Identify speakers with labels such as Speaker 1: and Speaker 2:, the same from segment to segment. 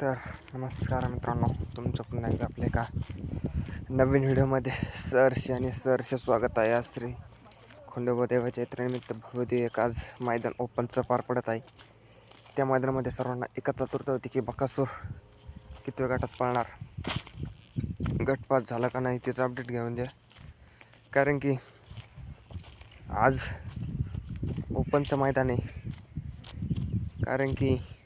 Speaker 1: तर नमस्कार मित्रांनो तुमचं पुन्हा एकदा आपल्या एका नवीन व्हिडिओमध्ये सरशी आणि सरसे स्वागत आहे. आज श्री खंडोबा देवाच्या यात्रेनिमित्त भगवती एक आज मैदान ओपनचं पार पडत आहे. त्या मैदानामध्ये सर्वांना एकच आतुरता होती की बकासूर किती गटात पळणार? गटपास झाला का नाही त्याचं अपडेट घेऊन द्या. कारण की आज ओपनचं मैदान आहे. कारण की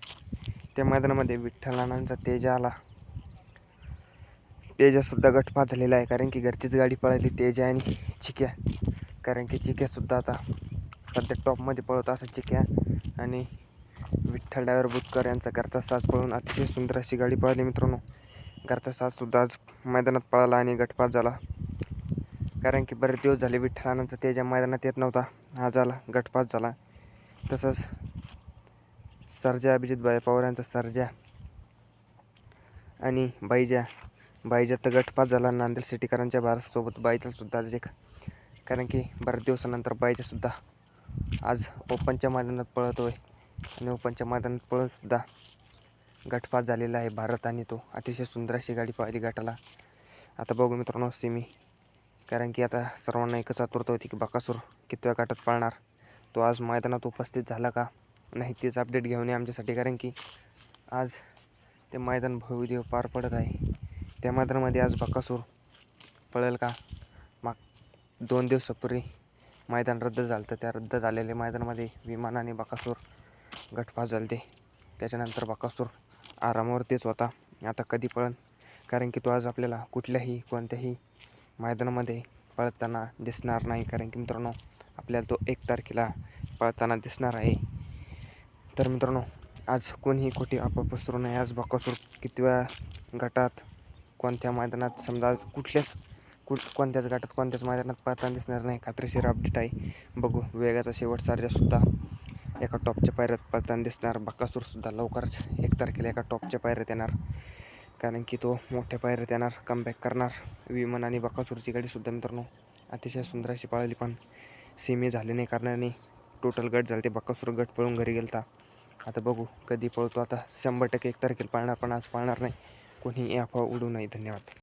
Speaker 1: त्या मैदानामध्ये विठ्ठलानांचा तेजा आला. तेजासुद्धा गटपात झालेला आहे कारण की घरचीच गाडी पळाली तेजा आणि चिक्या. कारण की चिक्यासुद्धा आता सध्या टॉपमध्ये पळत असं चिक्या आणि विठ्ठल डायवर बुतकर यांचा घरचा साज पळून अतिशय सुंदर अशी गाडी पळाली मित्रांनो. घरचा साजसुद्धा आज मैदानात पळाला आणि गटपात झाला कारण की बरेच दिवस झाले विठ्ठलानांचा तेजा मैदानात येत नव्हता. आज आला गटपात झाला तसंच सर्जा अभिजित बाय पवार यांचा सर्जा आणि बाईजा. बाईजा तर गटपात झाला नांदेड सिटीकरांच्या भारतसोबत. बाईचा सुद्धा आज एक कारण की बऱ्याच दिवसानंतर बाईचा सुद्धा आज ओपनच्या मैदानात पळतोय आणि ओपनच्या मैदानात पळून सुद्धा गटपात झालेला आहे भारत आणि तो. अतिशय सुंदर अशी गाडी पाहिली गटाला. आता बघू मित्रांनो सिमी कारण की आता सर्वांना एकच आतुरता होती की बकासूर कितव्या गटात पळणार? तो आज मैदानात उपस्थित झाला का? नाही तेच अपडेट घेऊन ये आमच्यासाठी. कारण की आज ते मैदान भव्यदेव पार पडत आहे. त्या मैदानामध्ये आज बकासूर पळेल का? माग दोन दिवसापूर्वी मैदान रद्द झालं तर त्या रद्द झालेल्या मैदानामध्ये विमानाने बकासूर गटपास झालते. त्याच्यानंतर बकासूर आरामावरतीच होता. आता कधी पळन? कारण की तो आज आपल्याला कुठल्याही कोणत्याही मैदानामध्ये पळताना दिसणार नाही. कारण की मित्रांनो आपल्याला तो एक तारखेला पळताना दिसणार आहे. तर मित्रांनो आज कोणीही खोटी आपा पसरू नये आज बकासूर किती वेळा गटात कोणत्या मैदानात समजा आज कुठल्याच कुठ कोणत्याच गटात कोणत्याच मैदानात पाहताना दिसणार नाही खात्रीशीर अपडेट आहे. बघू वेगाचा शेवट सारख्यासुद्धा एका टॉपच्या पायऱ्यात पाहताना दिसणार बकासूरसुद्धा लवकरच एक तारखेला एका टॉपच्या पायऱ्यात येणार. कारण की तो मोठ्या पायऱ्यात येणार कमबॅक करणार. विमान आणि बकासूरची गाडीसुद्धा मित्रांनो अतिशय सुंदर अशी पाळली पण सेमी झाली नाही कारणाने टोटल गट झाले ते बकासूर गट पळून घरी गेलता. आता बघू कधी पळतो. आता शंभर टक्के एक तारखेला पाळणार पण आज पाळणार नाही. कोणी अफवा उडू नाही धन्यवाद.